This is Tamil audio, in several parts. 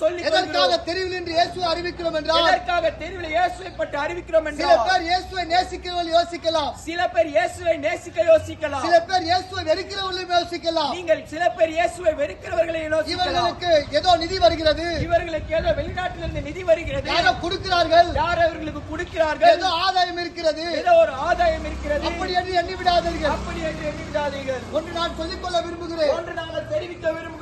சொல்லிக் எதற்காக தெருவில் என்று இயேசுவை அறிவிக்கிறோம் என்றால் எதற்காக தெருவில் இயேசுவை பற்றி அறிவிக்கிறோம் சில என்றால் பேர் இயேசுவை நேசிக்கிறவர்கள் யோசிக்கலாம். சில பேர் இயேசுவை நேசிக்க யோசிக்கலாம். சில பேர் இயேசுவை வெறுக்கிறவர்களும் யோசிக்கலாம். நீங்கள் சில பேர் இயேசுவை வெறுக்கிறவர்களை யோசிக்கலாம். இவர்களுக்கு ஏதோ நிதி வருகிறது. இவர்களுக்கு ஏதோ வெளிநாட்டிலிருந்து நிதி வருகிறது. யாரோ கொடுக்கிறார்கள். யார் அவர்களுக்கு கொடுக்கிறார்கள்? ஏதோ ஆதாயம் இருக்கிறது. ஏதோ ஒரு ஆதாயம் இருக்கிறது. அப்படி என்று எண்ணி விடாதீர்கள் அப்படி என்று எண்ணிவிடாதீர்கள். ஒன்று நான் சொல்லிக்கொள்ள விரும்புகிறேன். ஒன்று நாங்கள் தெரிவிக்க விரும்புகிறோம்.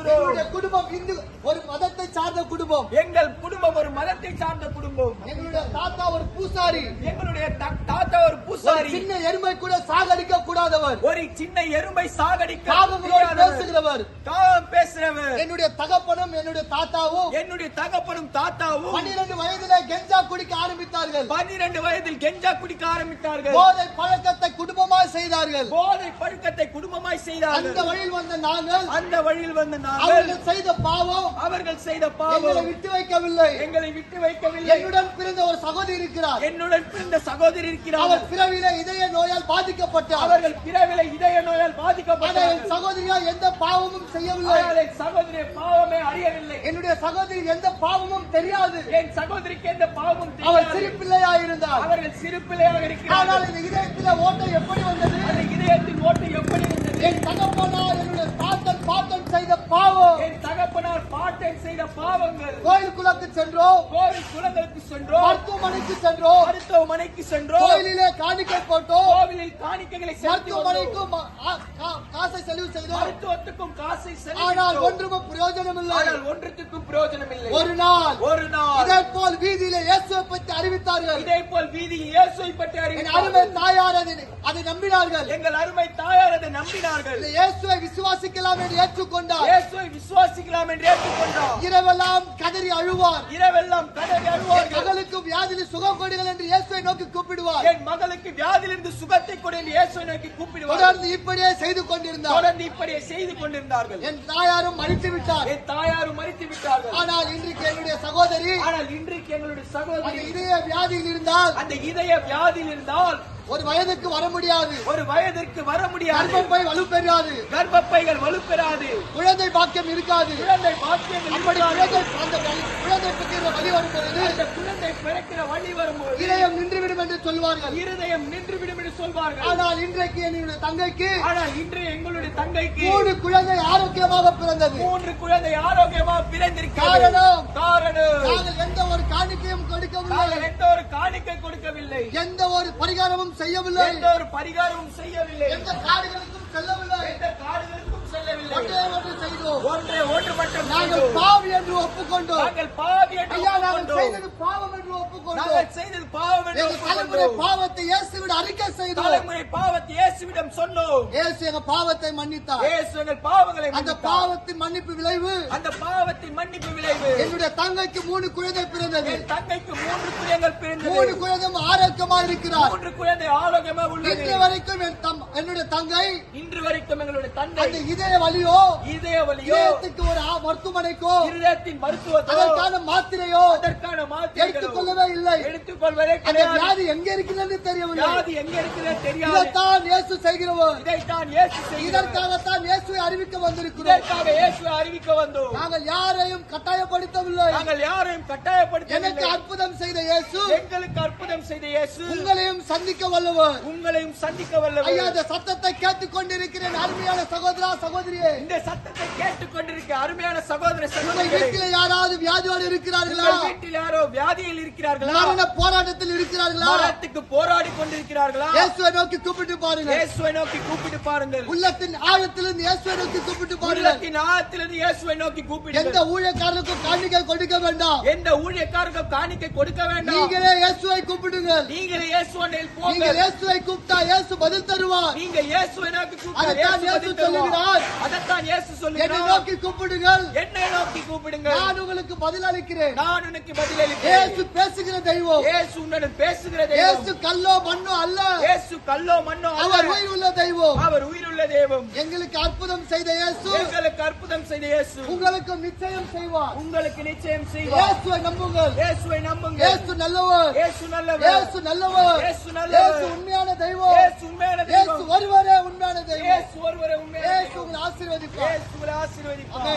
குடும்பம் இந்து ஒரு மதத்தை சார்ந்த குடும்பம். எங்கள் குடும்பம் ஒரு மதத்தை சார்ந்த குடும்பம். எங்களுடைய தாத்தா ஒரு பூசாரி. எங்களுடைய தாத்தா ஒரு பூசாரி. சின்ன எருமை கூட சாகடிக்க கூடாதவர் ஒரு சின்ன எறும்பை சாகடிக்க. பேசுகிறவர். காகம் பேசுறவர் என்னுடைய தகப்பனும் என்னுடைய தாத்தாவும் என்னுடைய தகப்பனும் தாத்தாவும் பன்னிரண்டு வயதிலே கெஞ்சா குடிக்க ஆரம்பித்தார்கள். பன்னிரண்டு வயதில் கெஞ்சா குடிக்க ஆரம்பித்தார்கள். போதை பழக்கத்தை குடும்பமாய் செய்தார்கள். போதை பழக்கத்தை குடும்பமாய் அந்த செய்தார்கள் வழியில் வந்த நாங்கள் அந்த வழியில் வந்த நாங்கள் அவர்கள் செய்த பாவம் அவர்கள் செய்த எங்களை விட்டு வைக்கவில்லை. எங்களை விட்டு வைக்கவில்லை. என்னுடன் பிறந்த ஒரு சகோதரி இருக்கிறார். என்னுடன் பிறந்த சகோதரி இருக்கிறார்கள் அவர் பிறவில இதய நோயால் பாதிக்கப்பட்டார். அவர்கள் பிறவில இதய நோயால் ஆனால் என் பாதிக்கப்பட்டார்கள் சகோதரியா எந்த பாவமும் செய்யவில்லை. ஆனால் என் சகோதரி பாவமே அறியவில்லை. என்னுடைய சகோதரி எந்த பாவமும் தெரியாது. என் சகோதரிக்கு எந்த பாவமும் அவர் சிறு பிள்ளையா இருந்தார் அவர்கள் சிறு பிள்ளையாக ஆனால் இருக்கிறார்கள் இந்த இதயத்தில ஓட்டை எப்படி வந்தது? அந்த இதயத்தின் ஓட்டு செய்த பாவங்கள். கோயிலுக்குள்ளக்கு சென்றோம். கோவில் குளங்களுக்கு சென்றோம். மருத்துவமனைக்கு சென்றோம். மருத்துவமனைக்கு சென்றோம். கோயிலிலே காணிக்கை போட்டோம். கோவிலில் காணிக்கைகளை. மருத்துவமனைக்கும் காசை செலவு செய்தோம் மருத்துவத்துக்கும் காசை ஆனால் செலுத்தி ஒன்றும் பிரயோஜனம் இல்லை ஆனால் ஒன்றுத்துக்கும் பிரயோஜனம் இல்லை ஒரு நாள். ஒரு நாள். இதே போல் வீதியில இயேசுவை பற்றி அறிவித்தார்கள். இதே போல் வீதியில் இயேசுவை பற்றி என் அருமை அறிவித்தார்கள் தாயார் அதை நம்பினார்கள். எங்கள் அருமை தாயார் அதை நம்பினார்கள். இயேசுவை விசுவாசிக்கலாம் என்று ஏற்றுக்கொண்டார். இயேசுவை விசுவாசிக்கலாம் என்று ஏற்றுக்கொண்டார். இரவெல்லாம் கதறி அழுவார். இரவெல்லாம் என் அழுவார்கள். மகளுக்கு வியாதியில் சுகம் கொடுங்கள் என்று இயேசுவை நோக்கி கூப்பிடுவார். என் மகளுக்கு வியாதியிலிருந்து சுகத்தை கொடு என்று இயேசுவை நோக்கி கூப்பிடுவார். தொடர்ந்து இப்படியே செய்து கொண்டிருந்தார். தொடர்ந்து இப்படியே செய்து கொண்டிருந்தார்கள். என் தாயாரும் மறித்து விட்டார். என் தாயாரும் மறித்து விட்டார்கள். ஆனால் இன்றைக்கு என்னுடைய சகோதரி ஆனால் இன்றைக்கு எங்களுடைய சகோதரி இதய வியாதியில் இருந்தால் அந்த இதய வியாதியில் இருந்தால் ஒரு வயதுக்கு வர முடியாது. ஒரு வயதிற்கு வர முடியாது. கர்ப்பப்பை வலுப்பெறாது. கர்ப்பப்பைகள் வலுப்பெறாது. குழந்தை பாக்கியம் இருக்காது. குழந்தை பாக்கியங்கள் அப்படி இருக்காது. குழந்தை அந்த வலி- குழந்தை பெற்ற வழி வரும் பொழுது அந்த குழந்தை பிறக்கிற வழி வரும்போது இதயம் நின்றுவிடும் என்று சொல்வார்கள். இருதயம் நின்று விடும் என்று சொல்வார்கள். ஆனால் இன்றைக்கு என்னுடைய தங்கைக்கு ஆனால் இன்று எங்களுடைய தங்கைக்கு மூணு குழந்தை ஆரோக்கியமாக பிறந்தது. மூன்று குழந்தை ஆரோக்கியமாக பிறந்திருக்கிறது. காரணம்? காரணம். நாங்கள் எந்த ஒரு காணிக்கையும் கொடுக்கவில்லை. எந்த ஒரு காணிக்கை கொடுக்கவில்லை. எந்த ஒரு பரிகாரமும் செய்யவில்லை. எந்த ஒரு பரிகாரமும் செய்யவில்லை. எந்த காடுகளுக்கும் செல்லவில்லை. எந்த ஒன்றே ஒன்று செய்தோம். ஒன்றே ஒன்று மட்டும் நாங்கள் செய்தோம். பாவி என்று ஒப்புக்கொண்டோம். நாங்கள் பாவி என்று ஐயா நாங்கள் ஒப்புக்கொண்டோம். செய்தது பாவம் என்று ஒப்புக்கொண்டோம். நாங்கள் செய்தது பாவம் என்று எங்கள் தலைமுறை ஒப்புக்கொண்டோம். பாவத்தை இயேசுவிட அறிக்கை செய்தோம். தலைமுறை பாவத்தை இயேசுவிடம் சொன்னோம். இயேசு எங்க பாவத்தை மன்னித்தார். இயேசு எங்கள் பாவங்களை அந்த. பாவத்தின் மன்னிப்பு விளைவு அந்த பாவத்தின் மன்னிப்பு விளைவு. என்னுடைய தங்கைக்கு மூணு குழந்தை பிறந்தது. என் தங்கைக்கு மூன்று குழந்தைகள் மூணு பிறந்தது குழந்தை ஆரோக்கியமா இருக்கிறார். மூன்று குழந்தை ஆரோக்கியமா உள்ளது. இன்று வரைக்கும் என் தம்- என்னுடைய தங்கை இன்று வரைக்கும் எங்களுடைய தந்தை அந்த இதய வலியோ இதய வலியோ இதயத்துக்கு ஒரு மருத்துவமனைக்கோ இருதயத்தின் மருத்துவத்தோ அதற்கான மாத்திரையோ அதற்கான மாத்திரைகளோ எடுத்துக்கொள்ளவே இல்லை. எடுத்துக்கொள்வதே அந்த வியாதி எங்க இருக்கிறது தெரியவில்லை. வியாதி எங்க இருக்கிறது தெரியாது. இதைத்தான் இயேசு செய்கிறவர். இதைத்தான் இயேசு இதற்காகத்தான் இயேசுவை அறிவிக்க வந்திருக்கிறோம். இதற்காக இயேசுவை அறிவிக்க வந்தோம். நாங்கள் யாரையும் கட்டாயப்படுத்தவில்லை. நாங்கள் யாரையும் எனக்கு கட்டாயப்படுத்தவில்லை அற்புதம் செய்த இயேசு எங்களுக்கு அற்புதம் செய்த இயேசு உங்களையும் சந்திக்க வல்லவர். உங்களையும் சந்திக்க ஐயா வல்லவர் இந்த சத்தத்தை கேட்டுக் கொண்டிருக்கிறேன் அருமையான சகோதரா சகோதரியே இந்த சத்தத்தை கேட்டுக்கொண்டிருக்க அருமையான சகோதர சகோதரிகளே வீட்டில் யாராவது வியாதியோடு இருக்கிறார்களா? வீட்டில் யாரோ வியாதியில் இருக்கிறார்களா? மரண போராட்டத்தில் இருக்கிறார்களா? மரணத்துக்கு போராடி கொண்டிருக்கிறார்களா? இயேசுவை நோக்கி கூப்பிட்டு பாருங்க இயேசுவை நோக்கி கூப்பிட்டு பாருங்கள். உள்ளத்தின் ஆழத்திலிருந்து இயேசுவை நோக்கி கூப்பிட்டு பாருங்க இயேசுவை நோக்கி எந்த ஊழியக்காரருக்கும் காணிக்கை கொடுக்க வேண்டாம்? எந்த ஊழியக்காரர்கள் காணிக்கை கொடுக்க வேண்டாம்? நீங்களே இயேசுவை கூப்பிடுங்கள். நீங்கள் இயேசுவனில் நீங்க போங்கள் இயேசுவை கூப்பிட்டா இயேசு பதில் தருவார். நீங்க இயேசுவை நோக்கி கூப்பிடுங்கள் அதைத்தான் இயேசு இயேசு பதில் தருவார். சொல்லுகிறார். அதைத்தான் இயேசு என்னை நோக்கி கூப்பிடுங்கள். என்னை நோக்கி கூப்பிடுங்கள். நான் உங்களுக்கு பதில் அளிக்கிறேன் நான் உனக்கு பதிலளிப்பேன் இயேசு பேசுகிற தெய்வம். இயேசு உன்னுடன் பேசுகிற தெய்வம். இயேசு கல்லோ மண்ணோ அல்ல. இயேசு கல்லோ மண்ணோ. அவர் உயிர் உள்ள தெய்வம். அவர் உயிருள்ள தெய்வம். எங்களுக்கு அற்புதம் செய்த இயேசு. எங்களுக்கு அற்புதம் செய்த இயேசு. உங்களுக்கு நிச்சயம் செய்வார். உங்களுக்கு நிச்சயம் செய்வார். இயேசுவை நம்புங்கள். இயேசுவை நம்புங்க இயேசு நல்லவர். இயேசு நல்லவர். இயேசு நல்லவர். இயேசு நல்லவர். இயேசு உண்மையான தெய்வம். இயேசு உண்மையான இயேசு தெய்வம். ஒருவரே உண்மையான தெய்வம். இயேசு ஒருவரே உண்மையான இயேசு உங்களை ஆசீர்வதிப்பார். இயேசு உங்களை ஆசீர்வதிப்பார்.